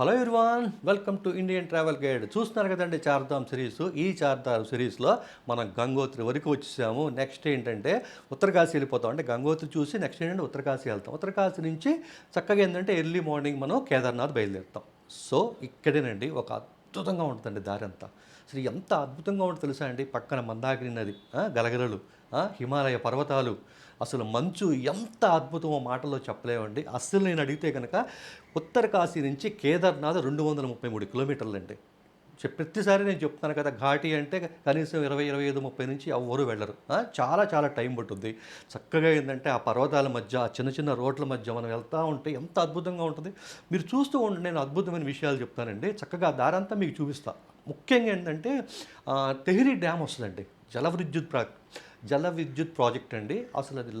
Hello everyone welcome to Indian travel guide. చూస్తున్నారు కదండి Chardham series. ఈ చార్ధామ్ సిరీస్లో మనం గంగోత్రి వరకు వచ్చేసాము. నెక్స్ట్ ఏంటంటే ఉత్తరకాశీ వెళ్ళిపోతాం. అంటే గంగోత్రి చూసి నెక్స్ట్ ఏంటంటే ఉత్తరకాశీ వెళ్తాం. ఉత్తరకాశీ నుంచి చక్కగా ఏంటంటే ఎర్లీ మార్నింగ్ మనం కేదార్నాథ్ బయలుదేరుతాం. సో ఇక్కడేనండి ఒక అద్భుతంగా ఉంటుందండి దారి అంతా. అసలు ఎంత అద్భుతంగా ఉంటుంది తెలుసా అండి? పక్కన మందాకిని నది గలగలలు హిమాలయ పర్వతాలు అసలు మంచు ఎంత అద్భుతమో మాటల్లో చెప్పలేమండి. అస్సలు నేను అడిగితే కనుక ఉత్తర కాశీ నుంచి కేదార్నాథ్ రెండు వందల ముప్పై మూడు కిలోమీటర్లండి. చెప్ ప్రతిసారి నేను చెప్తాను కదా ఘాటి అంటే కనీసం ఇరవై ఇరవై ఐదు ముప్పై నుంచి ఎవ్వరూ వెళ్ళరు. చాలా చాలా టైం పట్టుద్ది. చక్కగా ఏంటంటే ఆ పర్వతాల మధ్య ఆ చిన్న చిన్న రోడ్ల మధ్య మనం వెళ్తూ ఉంటే ఎంత అద్భుతంగా ఉంటుంది. మీరు చూస్తూ ఉంటే నేను అద్భుతమైన విషయాలు చెప్తానండి. చక్కగా దారంతా మీకు చూపిస్తా. ముఖ్యంగా ఏంటంటే తెహ్రీ డ్యామ్ వస్తుందండి. జలవిద్యుత్ ప్రా జల విద్యుత్ ప్రాజెక్ట్ అండి. అసలు అది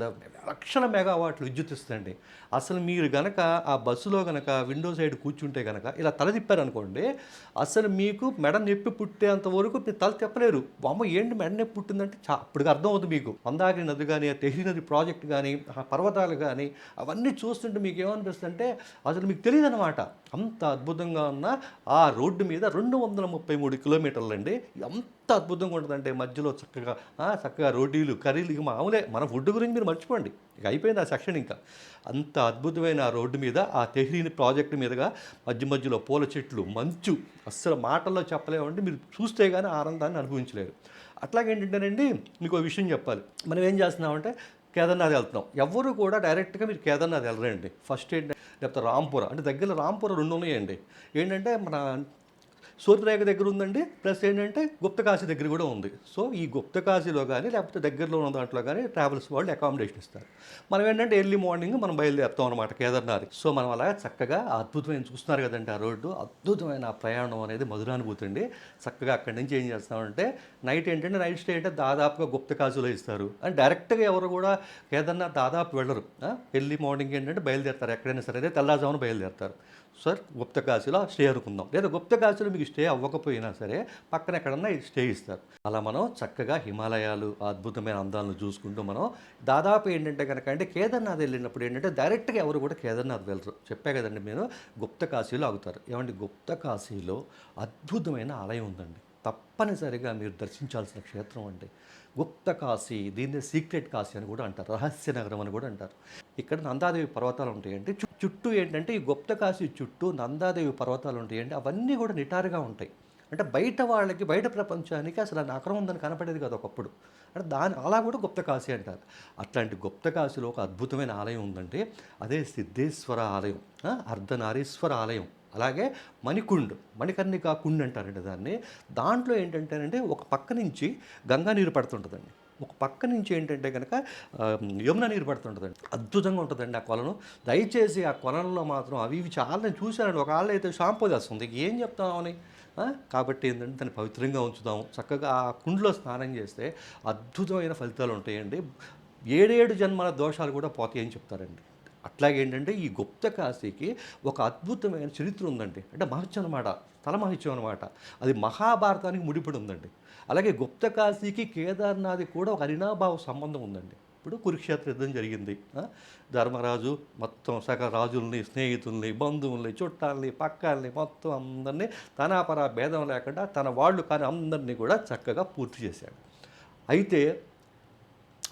లక్షల మెగావాట్లు విద్యుత్ ఇస్తుందండి. అసలు మీరు గనక ఆ బస్సులో గనక విండో సైడ్ కూర్చుంటే గనక ఇలా తల తిప్పారనుకోండి అసలు మీకు మెడ నొప్పి పుట్టేంత వరకు మీరు తల తిప్పలేరు. బొమ్మ ఏంటి మెడ నొప్పి పుట్టిందంటే చా అప్పటికి అర్థం అవుతుంది మీకు. మందాగిరి నది కానీ ఆ తెహ్రీ నది ప్రాజెక్ట్ కానీ ఆ పర్వతాలు కానీ అవన్నీ చూస్తుంటే మీకు ఏమనిపిస్తుంది అంటే అసలు మీకు తెలియదు అనమాట అంత అద్భుతంగా ఉన్న ఆ రోడ్డు మీద రెండు వందల ముప్పై మూడు కిలోమీటర్లు అండి ఎంత అద్భుతంగా ఉంటుందంటే మధ్యలో చక్కగా చక్కగా రోటీలు కర్రీలు ఇక మామూలే మన ఫుడ్ గురించి మీరు మర్చిపోండి. ఇక అయిపోయింది ఆ సెక్షన్ ఇంకా. అంత అద్భుతమైన ఆ రోడ్డు మీద ఆ తెహ్రీని ప్రాజెక్ట్ మీదుగా మధ్య మధ్యలో పూల చెట్లు మంచు అస్సలు మాటల్లో చెప్పలేమంటే మీరు చూస్తే కానీ ఆనందాన్ని అనుభవించలేరు. అట్లాగేంటంటేనండి మీకు ఒక విషయం చెప్పాలి. మనం ఏం చేస్తున్నామంటే కేదార్నాథ్ వెళ్తున్నాం. ఎవరు కూడా డైరెక్ట్గా మీరు కేదార్నాథ్ వెళ్ళరండి. ఫస్ట్ ఏంటంటే లేకపోతే రాంపుర అంటే దగ్గర రాంపుర రెండు ఉన్నాయండి ఏంటంటే మన సూర్యరేఖ దగ్గర ఉందండి ప్లస్ ఏంటంటే గుప్తకాశి దగ్గర కూడా ఉంది. సో ఈ గుప్తకాశిలో కానీ లేకపోతే దగ్గరలో ఉన్న దాంట్లో కానీ ట్రావెల్స్ వాళ్ళు అకామిడేషన్ ఇస్తారు. మనం ఏంటంటే ఎర్లీ మార్నింగ్ మనం బయలుదేరుతాం అనమాట కేదార్నాథ్ సో మనం అలా చక్కగా అద్భుతమైన చూస్తున్నారు కదండి ఆ రోడ్డు అద్భుతమైన ఆ ప్రయాణం అనేది మధురానుభూతి అండి. చక్కగా అక్కడి నుంచి ఏం చేస్తామంటే నైట్ ఏంటంటే నైట్ స్టే అంటే దాదాపుగా గుప్తకాశులో ఇస్తారు. అండ్ డైరెక్ట్గా ఎవరు కూడా కేదార్నాథ్ దాదాపు వెళ్ళరు. ఎర్లీ మార్నింగ్ ఏంటంటే బయలుదేరుతారు. ఎక్కడైనా సరే అదే తెల్లారుజామున బయలుదేరుతారు. సార్ గుప్తకాశీలో స్టే అనుకుందాం. లేదా గుప్తకాశీలో మీకు స్టే అవ్వకపోయినా సరే పక్కన ఎక్కడన్నా స్టే ఇస్తారు. అలా మనం చక్కగా హిమాలయాలు అద్భుతమైన అందాలను చూసుకుంటూ మనం దాదాపు ఏంటంటే కనుక అంటే కేదార్నాథ్ వెళ్ళినప్పుడు ఏంటంటే డైరెక్ట్గా ఎవరు కూడా కేదార్నాథ్ వెళ్ళరు. చెప్పే కదండి నేను గుప్తకాశీలో ఆగుతారు. ఏమంటే గుప్తకాశీలో అద్భుతమైన ఆలయం ఉందండి. తప్పనిసరిగా మీరు దర్శించాల్సిన క్షేత్రం అండి. గుప్త కాశీ దీన్ని సీక్రెట్ కాశీ అని కూడా అంటారు. రహస్య నగరం అని కూడా అంటారు. ఇక్కడ నందాదేవి పర్వతాలు ఉంటాయండి. చుట్టూ ఏంటంటే ఈ గుప్తకాశి చుట్టూ నందాదేవి పర్వతాలు ఉంటాయండి అవన్నీ కూడా నిటారుగా ఉంటాయి. అంటే బయట వాళ్ళకి బయట ప్రపంచానికి అసలు ఆ నగరం ఉందని కనపడేది కదా ఒకప్పుడు. అంటే దాని అలా కూడా గుప్తకాశి అంటారు. అట్లాంటి గుప్తకాశిలో ఒక అద్భుతమైన ఆలయం ఉందంటే అదే సిద్ధేశ్వర ఆలయం. అర్ధనారీశ్వర ఆలయం. అలాగే మణికుండ్ మణికర్ణికా కుండ్ అంటారండి దాన్ని. దాంట్లో ఏంటంటేనంటే ఒక పక్క నుంచి గంగా నీరు పడుతుంటుందండి. ఒక పక్క నుంచి ఏంటంటే కనుక యమున నీరు పడుతుంటుందండి. అద్భుతంగా ఉంటుందండి ఆ కొలను. దయచేసి ఆ కొలంలో మాత్రం అవి ఇవి చాలా నేను చూశానండి. ఒక ఆళ్ళు అయితే షాంపూ చేస్తుంది ఏం చెప్తామని కాబట్టి ఏంటంటే దాన్ని పవిత్రంగా ఉంచుదాము. చక్కగా ఆ కుండలో స్నానం చేస్తే అద్భుతమైన ఫలితాలు ఉంటాయండి. ఏడేడు జన్మల దోషాలు కూడా పోతాయని చెప్తారండి. అట్లాగేంటంటే ఈ గుప్త కాశీకి ఒక అద్భుతమైన చరిత్ర ఉందండి. అంటే మహత్యం అనమాట తల మహత్యం అనమాట అది మహాభారతానికి ముడిపడి ఉందండి. అలాగే గుప్త కాశీకి కేదార్నాథ్ కూడా ఒక అరినాభావ సంబంధం ఉందండి. ఇప్పుడు కురుక్షేత్ర యుద్ధం జరిగింది. ధర్మరాజు మొత్తం సగ రాజుల్ని స్నేహితుల్ని బంధువుల్ని చుట్టాలని పక్కల్ని మొత్తం అందరినీ తనాపరా భేదం లేకుండా తన వాళ్ళు కానీ అందరినీ కూడా చక్కగా పూర్తి చేశాడు. అయితే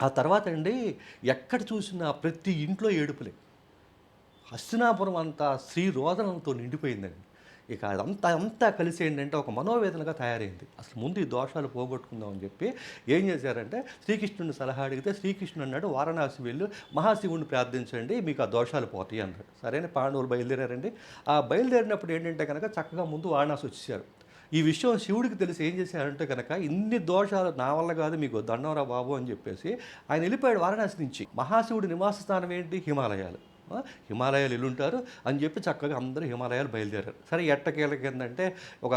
ఆ తర్వాత అండి ఎక్కడ చూసినా ప్రతి ఇంట్లో ఏడుపులే. హస్తినాపురం అంతా శ్రీ రోదనంతో నిండిపోయిందండి. ఇక అదంతా అంతా కలిసి ఏంటంటే ఒక మనోవేదనగా తయారైంది. అసలు ముందు ఈ దోషాలు పోగొట్టుకుందాం అని చెప్పి ఏం చేశారంటే శ్రీకృష్ణుని సలహా అడిగితే శ్రీకృష్ణుడు అన్నాడు వారణాసి వెళ్ళి మహాశివుని ప్రార్థించండి మీకు ఆ దోషాలు పోతాయి అన్నాడు. సరైన పాండవులు బయలుదేరారండి. ఆ బయలుదేరినప్పుడు ఏంటంటే కనుక చక్కగా ముందు వారణాసి వచ్చేసారు ఈ విషయం శివుడికి తెలిసి ఏం చేశారంటే కనుక ఇన్ని దోషాలు నా వల్ల కాదు మీకు దండవరా బాబు అని చెప్పేసి ఆయన వెళ్ళిపోయాడు వారణాసి నుంచి. మహాశివుడి నివాస స్థానం ఏంటి? హిమాలయాలు. హిమాలయాలు వెళ్ళుంటారు అని చెప్పి చక్కగా అందరూ హిమాలయాలు బయలుదేరారు. సరే ఎట్టకేళ్ళకి ఏంటంటే ఒక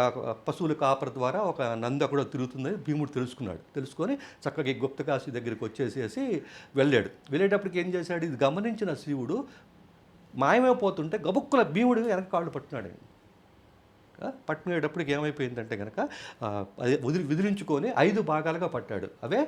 పశువుల కాపర ద్వారా ఒక నంద కూడా తిరుగుతుందని భీముడు తెలుసుకున్నాడు. తెలుసుకొని చక్కగా ఈ దగ్గరికి వచ్చేసేసి వెళ్ళాడు. వెళ్ళేటప్పటికి ఏం చేశాడు? ఇది గమనించిన శివుడు మాయమైపోతుంటే గబుక్కుల భీముడు వెనక కాళ్ళు పట్టున్నాడు పట్టుకునేటప్పటికి ఏమైపోయిందంటే కనుక అదే వదిలి విదిలించుకొని ఐదు భాగాలుగా పట్టాడు. అవే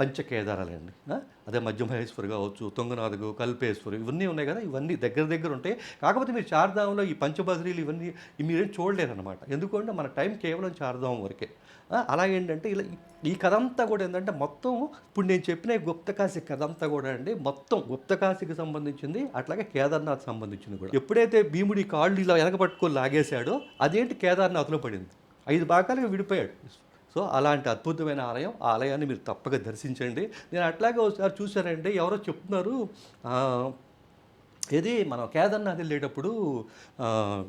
పంచకేదారాలండి. అదే మధ్యమహేశ్వరి కావచ్చు తుంగనాథగు కల్పేశ్వరు ఇవన్నీ ఉన్నాయి కదా ఇవన్నీ దగ్గర దగ్గర ఉంటాయి కాకపోతే మీరు చార్ధాంలో ఈ పంచబద్రీలు ఇవన్నీ మీరేం చూడలేరనమాట ఎందుకంటే మన టైం కేవలం చార్ధాం వరకే. అలా ఏంటంటే ఇలా ఈ- కథ అంతా కూడా ఏంటంటే మొత్తం ఇప్పుడు నేను చెప్పిన గుప్తకాశి కథ అంతా కూడా అండి మొత్తం గుప్తకాశికి సంబంధించింది అట్లాగే కేదార్నాథ్ సంబంధించింది కూడా. ఎప్పుడైతే భీముడి కాళ్ళు ఇలా వెనకబట్టుకొని లాగేశాడో అదేంటి కేదార్నాథ్లో పడింది? ఐదు భాగాలుగా విడిపోయాడు. సో అలాంటి అద్భుతమైన ఆలయం ఆ ఆలయాన్ని మీరు తప్పక దర్శించండి. నేను అట్లాగే ఒకసారి చూశానండి ఎవరో చెప్తున్నారు ఇది మనం కేదార్నాథ్ వెళ్ళేటప్పుడు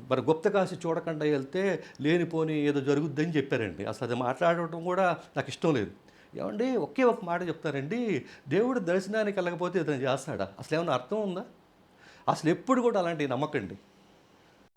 మరి గుప్తకాశి చూడకుండా వెళ్తే లేనిపోని ఏదో జరుగుద్దని చెప్పారండి. అసలు అది మాట్లాడటం కూడా నాకు ఇష్టం లేదు. ఏమండి ఒకే ఒక మాట చెప్తారండి దేవుడు దర్శనానికి వెళ్ళకపోతే ఇతను చేస్తాడా? అసలు ఏమైనా అర్థం ఉందా? అసలు ఎప్పుడు కూడా అలాంటివి నమ్మకండి.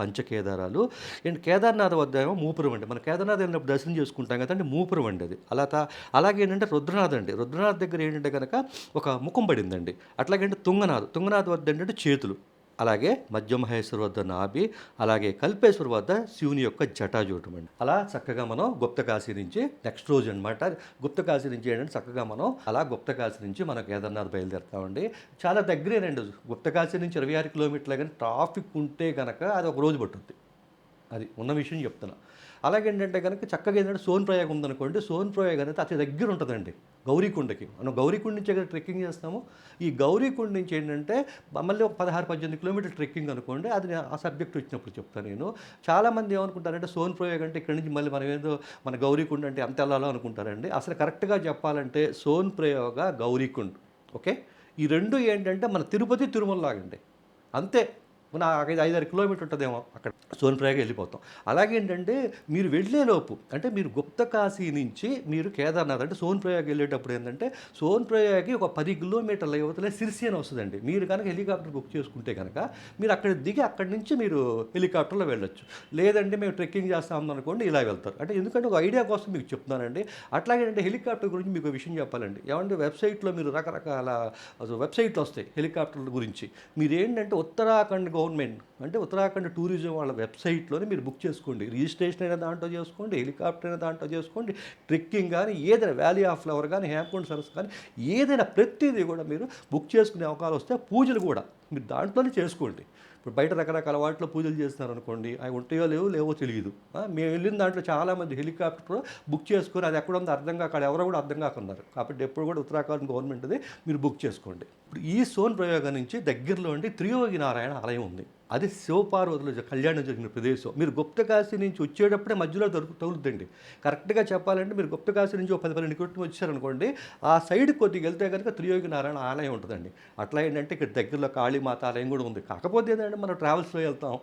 పంచకేదారాలు. అండ్ కేదార్నాథ్ వద్ద ఏమో మూపురం అండి మన కేదార్నాథ్ వెళ్ళినప్పుడు దర్శనం చేసుకుంటాం కదండి మూపురం అండి అది. అలా అలాగే ఏంటంటే రుద్రనాథ్ అండి. రుద్రనాథ్ దగ్గర ఏంటంటే కనుక ఒక ముఖం పడిందండి. అట్లాగే అంటే తుంగనాథ్. తుంగనాథ్ వద్ద ఏంటంటే చేతులు. అలాగే మధ్యమహేశ్వర్ వద్ద నాభి అలాగే కల్పేశ్వర్ వద్ద శివుని యొక్క జటాజూటం అండి. అలా చక్కగా మనం గుప్తకాశి నుంచి నెక్స్ట్ రోజు అనమాట గుప్తకాశి నుంచి ఏంటంటే చక్కగా మనం అలా గుప్తకాశి నుంచి మనం కేదార్నాథ్ బయలుదేరుతామండి. చాలా దగ్గరేనండి గుప్తకాశి నుంచి ఇరవై ఆరు కిలోమీటర్లు కానీ ట్రాఫిక్ ఉంటే కనుక అది ఒక రోజు పట్టుద్ది. అది ఉన్న విషయం చెప్తున్నా. అలాగే ఏంటంటే కనుక చక్కగా ఏంటంటే సోన్ ప్రయాగ ఉందనుకోండి సోన్ ప్రయాగ అనేది అతి దగ్గర ఉంటుందండి. గౌరీకుండకి మనం గౌరీకుండ నుంచి ఎక్కడ ట్రెక్కింగ్ చేస్తాము. ఈ గౌరీకుండ నుంచి ఏంటంటే మళ్ళీ ఒక పదహారు పద్దెనిమిది కిలోమీటర్ ట్రెక్కింగ్ అనుకోండి అది ఆ సబ్జెక్ట్ వచ్చినప్పుడు చెప్తాను నేను. చాలామంది ఏమనుకుంటారంటే సోన్ ప్రయోగ్ అంటే ఇక్కడి నుంచి మళ్ళీ మనం ఏదో మన గౌరీకుండ అంటే అంత వెళ్ళాలో అనుకుంటారండి. అసలు కరెక్ట్గా చెప్పాలంటే సోన్ ప్రయోగ గౌరీకుండ్ ఓకే? ఈ రెండు ఏంటంటే మన తిరుపతి తిరుమల లాగండి అంతే. మన ఐదు ఐదారు కిలోమీటర్ ఉంటుందేమో అక్కడ. సోన్ప్రయాగ వెళ్ళిపోతాం. అలాగే ఏంటంటే మీరు వెళ్ళేలోపు అంటే మీరు గుప్త కాశీ నుంచి మీరు కేదార్నాథ్ అంటే సోన్ప్రయాగ వెళ్ళేటప్పుడు ఏంటంటే సోన్ప్రయాగి ఒక పది కిలోమీటర్ల యువతలే సిరిసి అని వస్తుందండి. మీరు కనుక హెలికాప్టర్ బుక్ చేసుకుంటే కనుక మీరు అక్కడ దిగి అక్కడి నుంచి మీరు హెలికాప్టర్లో వెళ్ళొచ్చు. లేదంటే మేము ట్రెక్కింగ్ చేస్తాం అనుకోండి ఇలా వెళ్తారు. అంటే ఎందుకంటే ఒక ఐడియా కోసం మీకు చెప్తున్నానండి. అట్లాగే అంటే హెలికాప్టర్ గురించి మీకు విషయం చెప్పాలండి. ఏమంటే వెబ్సైట్లో మీరు రకరకాల వెబ్సైట్లు వస్తాయి హెలికాప్టర్ల గురించి. మీరు ఏంటంటే ఉత్తరాఖండ్ గవర్నమెంట్ అంటే ఉత్తరాఖండ్ టూరిజం వాళ్ళ వెబ్సైట్లోనే మీరు బుక్ చేసుకోండి. రిజిస్ట్రేషన్ అయిన దాంట్లో చేసుకోండి హెలికాప్టర్ అయిన దాంట్లో చేసుకోండి ట్రెక్కింగ్ కానీ ఏదైనా వ్యాలీ ఆఫ్ ఫ్లవర్ కానీ హ్యామ్కొండ సరస్ కానీ ఏదైనా ప్రతిదీ కూడా మీరు బుక్ చేసుకునే అవకాశం వస్తే పూజలు కూడా మీరు దాంట్లోనే చేసుకోండి. ఇప్పుడు బయట రకరకాల వాటిలో పూజలు చేస్తున్నారు అనుకోండి అవి ఉంటాయో లేవో లేవో తెలియదు. మేము వెళ్ళిన దాంట్లో చాలామంది హెలికాప్టర్ బుక్ చేసుకొని అది ఎక్కడ ఉందో అర్థం కాక అక్కడ ఎవరో కూడా అర్థం కాకున్నారు కాబట్టి ఎప్పుడు కూడా ఉత్తరాఖండ్ గవర్నమెంట్ది మీరు బుక్ చేసుకోండి. ఇప్పుడు ఈ సోన్ ప్రయోగం నుంచి దగ్గరలో ఉండి త్రియోగి నారాయణ ఆలయం ఉంది. అది శివపార్వతులు కళ్యాణం జరిగిన ప్రదేశం. మీరు గుప్తకాశి నుంచి వచ్చేటప్పుడే మధ్యలో దొరుకు తగులుద్దండి. కరెక్ట్గా చెప్పాలంటే మీరు గుప్తకాశి నుంచి ఒక పది పన్నెండు కిలోమీటర్లు వచ్చారనుకోండి ఆ సైడ్ కొద్దిగా వెళ్తే కనుక త్రియోగి నారాయణ ఆలయం ఉంటుందండి. అట్లా ఏంటంటే ఇక్కడ దగ్గరలో కాళీమాత ఆలయం కూడా ఉంది. కాకపోతే ఏంటంటే మనం ట్రావెల్స్లో వెళ్తాం.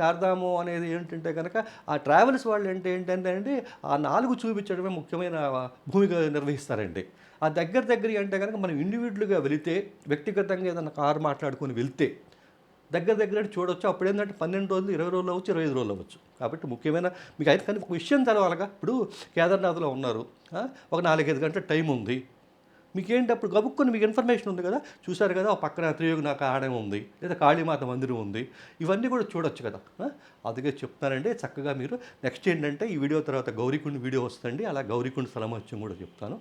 చార్ధాము అనేది ఏంటంటే కనుక ఆ ట్రావెల్స్ వాళ్ళు ఏంటి ఏంటంటే అండి ఆ నాలుగు చూపించడమే ముఖ్యమైన భూమిక నిర్వహిస్తారండి. ఆ దగ్గర దగ్గర అంటే కనుక మనం ఇండివిజువల్గా వెళితే వ్యక్తిగతంగా ఏదైనా కారు మాట్లాడుకొని వెళ్తే దగ్గర దగ్గర చూడవచ్చు అప్పుడు ఏంటంటే పన్నెండు రోజులు ఇరవై రోజులు అవ్వచ్చు ఇరవై ఐదు రోజులు అవ్వచ్చు. కాబట్టి ముఖ్యమైన మీకు అయితే కానీ ఒక విషయం తెలవాలగా. ఇప్పుడు కేదార్నాథ్లో ఉన్నారు. ఒక నాలుగైదు గంటల టైం ఉంది. మీకేంటి అప్పుడు గబుక్కుని మీకు ఇన్ఫర్మేషన్ ఉంది కదా? చూశారు కదా ఆ పక్కన త్రియోగనాక ఆడయం ఉంది లేదా కాళీమాత మందిరం ఉంది. ఇవన్నీ కూడా చూడొచ్చు కదా. అందుకే చెప్తానండి చక్కగా మీరు నెక్స్ట్ ఏంటంటే ఈ వీడియో తర్వాత గౌరీకుండ వీడియో వస్తుంది. అలా గౌరీకుండ్ స్థలం వచ్చి కూడా చెప్తాను.